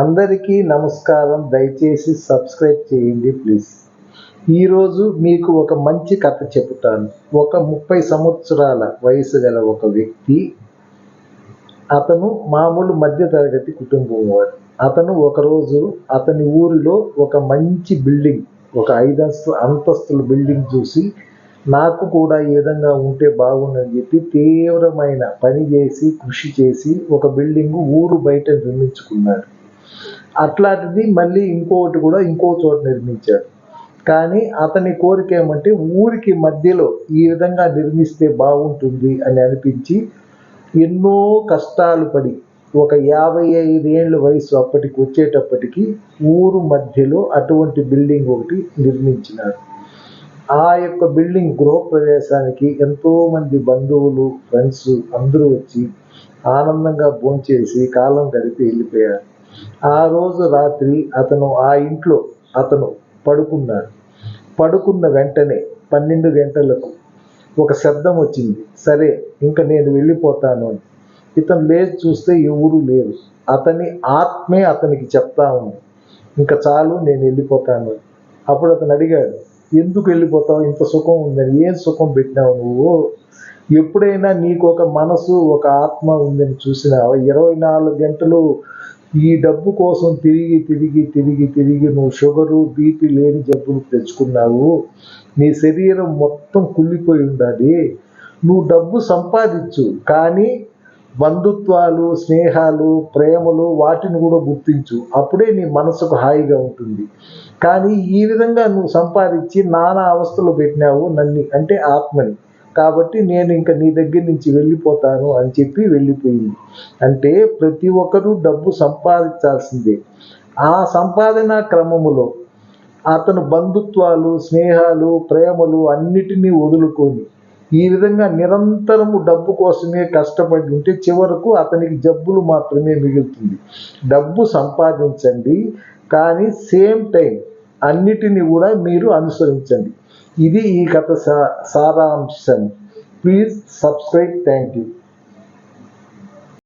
అందరికీ నమస్కారం. దయచేసి సబ్స్క్రైబ్ చేయండి ప్లీజ్. ఈరోజు మీకు ఒక మంచి కథ చెబుతాను. ఒక ముప్పై సంవత్సరాల వయసు గల ఒక వ్యక్తి అతను మామూలు మధ్యతరగతి కుటుంబం వాడు అతను ఒకరోజు అతని ఊరిలో ఒక మంచి బిల్డింగ్ ఒక ఐదంతస్తు అంతస్తుల బిల్డింగ్ చూసి నాకు కూడా ఈ విధంగా ఉంటే బాగుండని చెప్పి తీవ్రమైన పని చేసి కృషి చేసి ఒక బిల్డింగ్ ఊరు బయట నిర్మించుకున్నాడు. అట్లాంటిది మళ్ళీ ఇంకొకటి కూడా ఇంకో చోట నిర్మించాడు కానీ అతని కోరిక ఏమంటే ఊరికి మధ్యలో ఈ విధంగా నిర్మిస్తే బాగుంటుంది అని అనిపించి ఎన్నో కష్టాలు పడి ఒక యాభై ఐదేళ్ళ వయసు అప్పటికి వచ్చేటప్పటికి ఊరు మధ్యలో అటువంటి బిల్డింగ్ ఒకటి నిర్మించినాడు ఆ యొక్క బిల్డింగ్ గృహప్రవేశానికి ఎంతోమంది బంధువులు ఫ్రెండ్స్ అందరూ వచ్చి ఆనందంగా భోంచేసి కాలం గడిపి వెళ్ళిపోయారు. ఆ రోజు రాత్రి అతను ఆ ఇంట్లో అతను పడుకున్నాడు. పడుకున్న వెంటనే పన్నెండు గంటలకు ఒక శబ్దం వచ్చింది. సరే ఇంకా నేను వెళ్ళిపోతాను అని. ఇతను లేచి చూస్తే ఎవరు లేరు. అతని ఆత్మే అతనికి చెప్తా ఉంది. ఇంకా చాలు నేను వెళ్ళిపోతాను అప్పుడు అతను అడిగాడు ఎందుకు వెళ్ళిపోతావు? ఇంత సుఖం ఉందని. ఏం సుఖం పెట్టినావు నువ్వు? ఎప్పుడైనా నీకు ఒక మనసు ఒక ఆత్మ ఉందని చూసినావు? ఇరవై నాలుగు గంటలు ఈ డబ్బు కోసం తిరిగి తిరిగి తిరిగి తిరిగి నువ్వు షుగరు బీపీ లేని జబ్బులు తెచ్చుకున్నావు. నీ శరీరం మొత్తం కుళ్ళిపోయి ఉండాలి. నువ్వు డబ్బు సంపాదించు. కానీ బంధుత్వాలు స్నేహాలు ప్రేమలు వాటిని కూడా గుర్తించు. అప్పుడే నీ మనసుకు హాయిగా ఉంటుంది. కానీ ఈ విధంగా నువ్వు సంపాదించి నానా అవస్థలు పెట్టినావు నన్ను అంటే ఆత్మని. కాబట్టి నేను ఇంకా నీ దగ్గర నుంచి వెళ్ళిపోతాను అని చెప్పి వెళ్ళిపోయింది. అంటే ప్రతి ఒక్కరూ డబ్బు సంపాదించాల్సిందే. ఆ సంపాదన క్రమములో అతను బంధుత్వాలు స్నేహాలు ప్రేమలు అన్నిటినీ వదులుకొని ఈ విధంగా నిరంతరము డబ్బు కోసమే కష్టపడి ఉంటే చివరకు అతనికి జబ్బులు మాత్రమే మిగులుతుంది. డబ్బు సంపాదించండి కానీ సేమ్ టైం అన్నిటిని కూడా మీరు అనుసరించండి. ఇది ఈ కథ సా సారాంశం. Please subscribe. Thank you